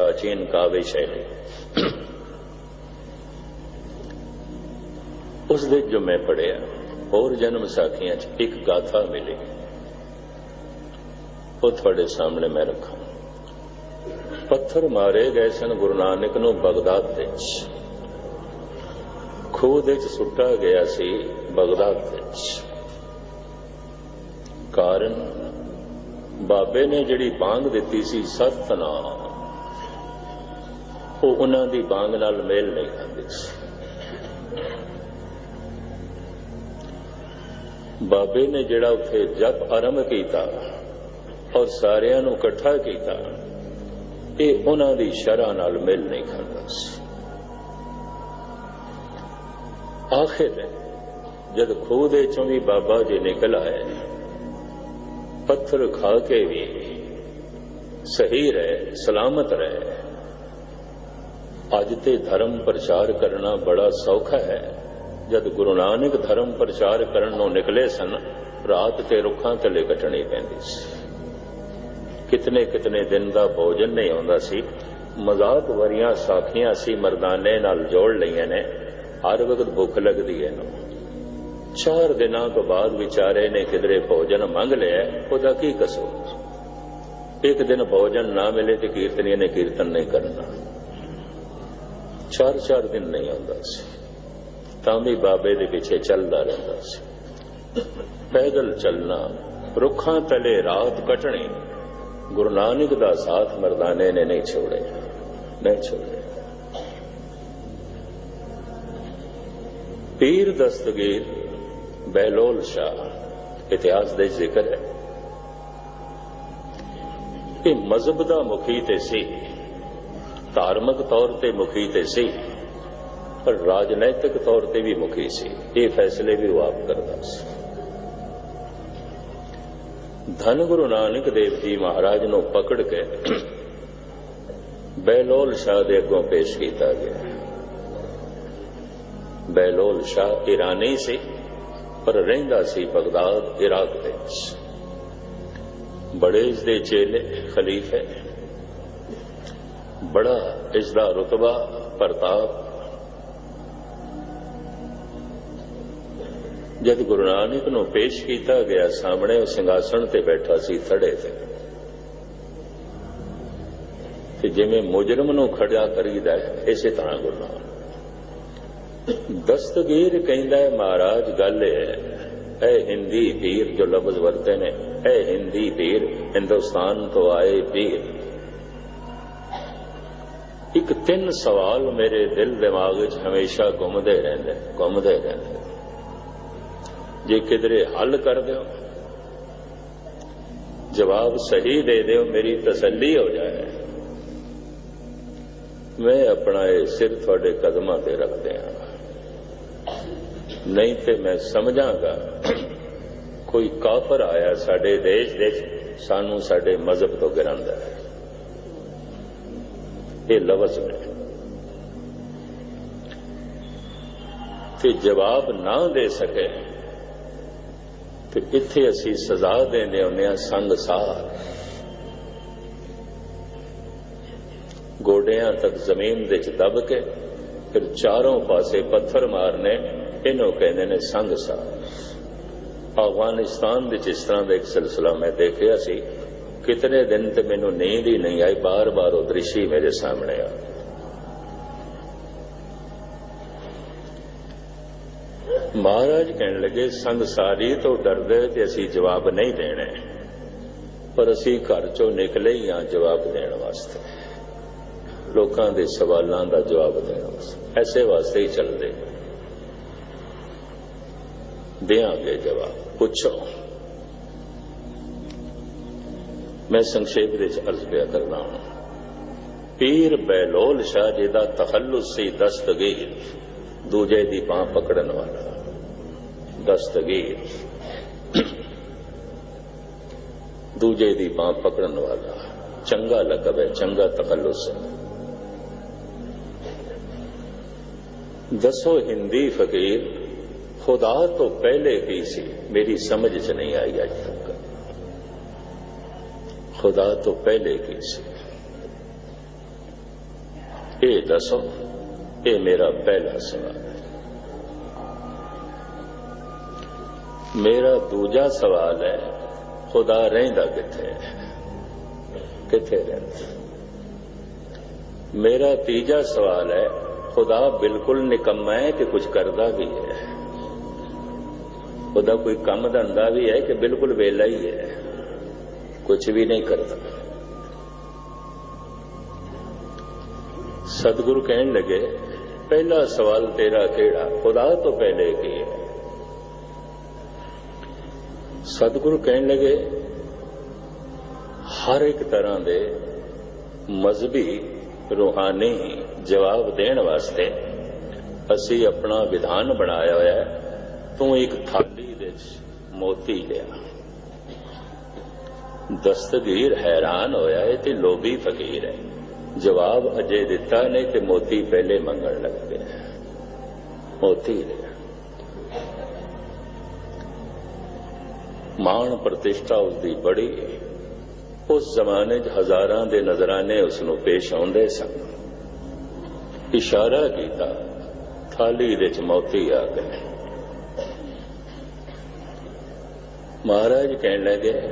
ਪ੍ਰਾਚੀਨ ਕਾਵਿ ਸ਼ੈਲੀ ਉਸ ਦੇ ਜੋ ਮੈਂ ਪੜਿਆ ਹੋਰ ਜਨਮ ਸਾਖੀਆਂ 'ਚ ਇੱਕ ਗਾਥਾ ਮਿਲੀ ਉਹ ਤੁਹਾਡੇ ਸਾਹਮਣੇ ਮੈਂ ਰੱਖਾਂ ਪੱਥਰ ਮਾਰੇ ਗਏ ਸਨ ਗੁਰੂ ਨਾਨਕ ਨੂੰ ਬਗਦਾਦ ਵਿੱਚ ਖੂਹ ਦੇ ਵਿੱਚ ਸੁੱਟਾ ਗਿਆ ਸੀ ਬਗਦਾਦ ਵਿੱਚ ਕਾਰਨ ਬਾਬੇ ਨੇ ਜਿਹੜੀ ਬਾਂਗ ਦਿੱਤੀ ਸੀ ਸਤਨਾਮ ਉਹ ਉਹਨਾਂ ਦੀ ਬਾਂਗ ਨਾਲ ਮੇਲ ਨਹੀਂ ਖਾਂਦੀ ਸੀ। ਬਾਬੇ ਨੇ ਜਿਹੜਾ ਉੱਥੇ ਜਪ ਆਰੰਭ ਕੀਤਾ ਔਰ ਸਾਰਿਆਂ ਨੂੰ ਇਕੱਠਾ ਕੀਤਾ, ਇਹ ਉਹਨਾਂ ਦੀ ਸ਼ਰਾਂ ਨਾਲ ਮੇਲ ਨਹੀਂ ਖਾਂਦਾ ਸੀ। ਆਖਿਰ ਜਦ ਖੂਹ ਦੇ ਚੋਂ ਵੀ ਬਾਬਾ ਜੀ ਨਿਕਲ ਆਏ, ਪੱਥਰ ਖਾ ਕੇ ਵੀ ਸਹੀ ਰਹੇ, ਸਲਾਮਤ ਰਹੇ ਅੱਜ ਤੇ ਧਰਮ ਪ੍ਰਚਾਰ ਕਰਨਾ ਬੜਾ ਸੌਖਾ ਹੈ। ਜਦ ਗੁਰੂ ਨਾਨਕ ਧਰਮ ਪ੍ਰਚਾਰ ਕਰਨ ਨੂੰ ਨਿਕਲੇ ਸਨ, ਰਾਤ ਤੇ ਰੁੱਖਾਂ ਥੱਲੇ ਕੱਟਣੀ ਪੈਂਦੀ ਸੀ। ਕਿਤਨੇ ਕਿਤਨੇ ਦਿਨ ਦਾ ਭੋਜਨ ਨਹੀਂ ਆਉਂਦਾ ਸੀ। ਮਜ਼ਾਕ ਵਰੀਆਂ ਸਾਖੀਆਂ ਸੀ ਮਰਦਾਨੇ ਨਾਲ ਜੋੜ ਲਈਆਂ ਨੇ। ਹਰ ਵਕਤ ਭੁੱਖ ਲੱਗਦੀ ਹੈ ਨਾ ਚਾਰ ਦਿਨਾਂ ਤੋਂ ਬਾਅਦ ਵਿਚਾਰੇ ਨੇ ਕਿਧਰੇ ਭੋਜਨ ਮੰਗ ਲਿਆ, ਉਹਦਾ ਕੀ ਕਸੂਰ? ਇੱਕ ਦਿਨ ਭੋਜਨ ਨਾ ਮਿਲੇ ਤੇ ਕੀਰਤਨੀਆਂ ਨੇ ਕੀਰਤਨ ਨਹੀਂ ਕਰਨਾ। ਚਾਰ ਚਾਰ ਦਿਨ ਨਹੀਂ ਆਉਂਦਾ ਸੀ। ਤਾਂ ਵੀ ਬਾਬੇ ਦੇ ਪਿੱਛੇ ਚੱਲਦਾ ਰਹਿੰਦਾ ਸੀ। ਪੈਦਲ ਚੱਲਣਾ, ਰੁੱਖਾਂ ਤਲੇ ਰਾਤ ਕਟਣੀ, ਗੁਰੂ ਨਾਨਕ ਦਾ ਸਾਥ ਮਰਦਾਨੇ ਨੇ ਨਹੀਂ ਛੋੜਿਆ ਨਹੀਂ ਛੋੜਿਆ। ਪੀਰ ਦਸਤਗੀਰ, ਬਹਿਲੋਲ ਸ਼ਾਹ, ਇਤਿਹਾਸ ਦੇ ਜ਼ਿਕਰ ਹੈ। ਇਹ ਮਜ਼ਹਬ ਦਾ ਮੁਖੀ ਤੇ ਸੀ। ਧਾਰਮਿਕ ਤੌਰ ਤੇ ਮੁਖੀ ਤੇ ਸੀ, ਪਰ ਰਾਜਨੈਤਿਕ ਤੌਰ ਤੇ ਵੀ ਮੁਖੀ ਸੀ। ਇਹ ਫੈਸਲੇ ਵੀ ਉਹ ਆਪ ਕਰਦਾ ਸੀ। ਧੰਨ ਗੁਰੂ ਨਾਨਕ ਦੇਵ ਜੀ ਮਹਾਰਾਜ ਨੂੰ ਪਕੜ ਕੇ ਬੈਲੋਲ ਸ਼ਾਹ ਦੇ ਅੱਗੋਂ ਪੇਸ਼ ਕੀਤਾ ਗਿਆ। ਬੈਲੋਲ ਸ਼ਾਹ ਇਰਾਨੀ ਸੀ, ਪਰ ਰਹਿੰਦਾ ਸੀ ਬਗਦਾਦ, ਇਰਾਕ ਵਿੱਚ। ਬੜੇ ਇਸ ਦੇ ਚੇਲੇ ਖਲੀਫੇ ਬੜਾ ਇਸ ਦਾ ਰਤਬਾ, ਪ੍ਰਤਾਪ। ਜਦ ਗੁਰੂ ਨਾਨਕ ਨੂੰ ਪੇਸ਼ ਕੀਤਾ ਗਿਆ, ਸਾਹਮਣੇ ਉਹ ਸਿੰਘਾਸਣ ਤੇ ਬੈਠਾ ਸੀ, ਥੜੇ ਤੇ। ਤੇ ਜਿਵੇਂ ਮੁਜਰਮ ਨੂੰ ਖੜਿਆ ਕਰੀਦਾ ਹੈ, ਇਸੇ ਤਰ੍ਹਾਂ ਗੁਰੂ ਨਾਨਕ। ਦਸਤਗੀਰ ਕਹਿੰਦਾ ਹੈ, ਮਹਾਰਾਜ, ਗੱਲ ਹੈ ਐ ਹਿੰਦੀ ਪੀਰ ਜੋ ਲਫ਼ਜ਼ ਵਰਤੇ ਨੇ ਐ ਹਿੰਦੀ ਪੀਰ ਹਿੰਦੁਸਤਾਨ ਤੋਂ ਆਏ ਪੀਰ। ਇੱਕ ਤਿੰਨ ਸਵਾਲ ਮੇਰੇ ਦਿਲ ਦਿਮਾਗ ਵਿੱਚ ਹਮੇਸ਼ਾ ਘੁੰਮਦੇ ਰਹਿੰਦੇ ਘੁੰਮਦੇ ਰਹਿੰਦੇ। ਜੇ ਕਿਧਰੇ ਹੱਲ ਕਰ ਦਿਓ, ਜਵਾਬ ਸਹੀ ਦੇ ਦਿਓ, ਮੇਰੀ ਤਸੱਲੀ ਹੋ ਜਾਏ। ਮੈਂ ਆਪਣਾ ਇਹ ਸਿਰ ਤੁਹਾਡੇ ਕਦਮਾਂ ਤੇ ਰੱਖ ਦਿਆਂਗਾ ਨਹੀਂ ਤੇ ਮੈਂ ਸਮਝਾਂਗਾ, ਕੋਈ ਕਾਫਰ ਆਇਆ ਸਾਡੇ ਦੇਸ਼ ਦੇ ਸਾਨੂੰ ਸਾਡੇ ਮਜ਼ਹਬ ਤੋਂ ਗਿਰਾਂਦਾ ਹੈ। ਇਹ ਲਫ਼ਜ਼ ਨੇ ਤੇ ਜਵਾਬ ਨਾ ਦੇ ਸਕੇ ਤੇ ਇੱਥੇ ਅਸੀਂ ਸਜ਼ਾ ਦੇਂਦੇ ਹੁੰਦੇ ਆ ਸੰਗਸਾਰ ਗੋਡਿਆਂ ਤੱਕ ਜ਼ਮੀਨ ਦੇ ਚ ਦਬ ਕੇ ਫਿਰ ਚਾਰੋਂ ਪਾਸੇ ਪੱਥਰ ਮਾਰਨੇ ਇਹਨੂੰ ਕਹਿੰਦੇ ਨੇ ਸੰਗਸਾਰ ਅਫਗਾਨਿਸਤਾਨ ਵਿੱਚ ਇਸ ਤਰ੍ਹਾਂ ਦਾ ਇੱਕ ਸਿਲਸਿਲਾ ਮੈਂ ਦੇਖਿਆ ਸੀ ਕਿਤਨੇ ਦਿਨ ਤੇ ਮੈਨੂੰ ਨੀਂਦ ਹੀ ਨਹੀਂ ਆਈ, ਬਾਰ-ਬਾਰ ਉਹ ਦ੍ਰਿਸ਼ੀ ਮੇਰੇ ਸਾਹਮਣੇ ਆ। ਮਹਾਰਾਜ ਕਹਿਣ ਲੱਗੇ, ਸੰਸਾਰੀ ਤੋਂ ਡਰਦੇ ਤੇ ਅਸੀਂ ਜਵਾਬ ਨਹੀਂ ਦੇਣੇ। ਪਰ ਅਸੀਂ ਘਰ ਚੋਂ ਨਿਕਲੇ ਹੀ ਆ ਜਵਾਬ ਦੇਣ ਵਾਸਤੇ। ਲੋਕਾਂ ਦੇ ਸਵਾਲਾਂ ਦਾ ਜਵਾਬ ਦੇਣ ਵਾਸਤੇ। ਐਸੇ ਵਾਸਤੇ ਹੀ ਚੱਲਦੇ। ਦੇਾਂਗੇ ਜਵਾਬ। ਪੁੱਛੋ। ਮੈਂ ਸੰਖੇਪ ਵਿੱਚ ਅਰਜ਼ ਪਿਆ ਕਰਦਾ ਹਾਂ। ਪੀਰ ਬੈਲੋਲ ਸ਼ਾਹ ਜੀ ਦਾ ਤਖੱਲੁਸ ਸੀ ਦਸਤਗੀਰ, ਦੂਜੇ ਦੀ ਬਾਹ ਪਕੜਨ ਵਾਲਾ। ਦਸਤਗੀਰ। ਦੂਜੇ ਦੀ ਬਾਹ ਪਕੜਨ ਵਾਲਾ। ਚੰਗਾ ਲਕਬ ਹੈ ਚੰਗਾ ਤਖੱਲੁਸ। ਹੈ ਦੱਸੋ ਹਿੰਦੀ ਫਕੀਰ, ਖੁਦਾ ਤੋਂ ਪਹਿਲੇ ਕੀ ਸੀ? ਮੇਰੀ ਸਮਝ 'ਚ ਨਹੀਂ ਆਈ ਅੱਜ ਤੱਕ। ਖੁਦਾ ਤੋਂ ਪਹਿਲੇ ਕੀ ਸੀ ਇਹ ਦੱਸੋ ਇਹ ਮੇਰਾ ਪਹਿਲਾ ਸਵਾਲ ਹੈ ਮੇਰਾ ਦੂਜਾ ਸਵਾਲ ਹੈ ਖੁਦਾ ਰਹਿੰਦਾ ਕਿੱਥੇ ਹੈ ਕਿੱਥੇ ਰਹਿੰਦਾ ਮੇਰਾ ਤੀਜਾ ਸਵਾਲ ਹੈ ਖੁਦਾ ਬਿਲਕੁਲ ਨਿਕੰਮਾ ਹੈ ਕਿ ਕੁਝ ਕਰਦਾ ਵੀ ਹੈ ਉਹਦਾ ਕੋਈ ਕੰਮ ਧੰਦਾ ਵੀ ਹੈ ਕਿ ਬਿਲਕੁਲ ਵੇਲਾ ਹੀ ਹੈ ਕੁਝ ਵੀ ਨਹੀਂ ਕਰਦਾ। ਸਤਿਗੁਰੂ ਕਹਿਣ ਲੱਗੇ, ਪਹਿਲਾ ਸਵਾਲ ਤੇਰਾ ਕਿਹੜਾ? ਖੁਦਾ ਤੋਂ ਪਹਿਲੇ ਕੀ ਹੈ? ਸਤਿਗੁਰੂ ਕਹਿਣ ਲੱਗੇ, ਹਰ ਇੱਕ ਤਰ੍ਹਾਂ ਦੇ ਮਜ਼ਬੀ ਰੂਹਾਨੀ ਜਵਾਬ ਦੇਣ ਵਾਸਤੇ ਅਸੀਂ ਆਪਣਾ ਵਿਧਾਨ ਬਣਾਇਆ ਹੋਇਆ ਤੂੰ ਇੱਕ ਥਾਲੀ ਦੇ ਮੋਤੀ ਲਿਆ। ਦਸਤਗੀਰ ਹੈਰਾਨ ਹੋਇਆ ਏ ਤੇ ਲੋਭੀ ਫਕੀਰ ਹੈ। ਜਵਾਬ ਅਜੇ ਦਿੱਤਾ ਨੇ ਤੇ ਮੋਤੀ ਪਹਿਲੇ ਮੰਗਣ ਲੱਗ ਪਿਆ। ਮੋਤੀ ਮਾਣ ਪ੍ਰਤਿਸ਼ਠਾ ਉਸ ਦੀ ਬੜੀ ਉਸ ਜ਼ਮਾਨੇ 'ਚ ਹਜ਼ਾਰਾਂ ਦੇ ਨਜ਼ਰਾਨੇ ਉਸ ਨੂੰ ਪੇਸ਼ ਆਉਂਦੇ ਸਨ। ਇਸ਼ਾਰਾ ਕੀਤਾ, ਥਾਲੀ ਦੇ ਚ ਮੋਤੀ ਆ ਗਏ। ਮਹਾਰਾਜ ਕਹਿਣ ਲੱਗੇ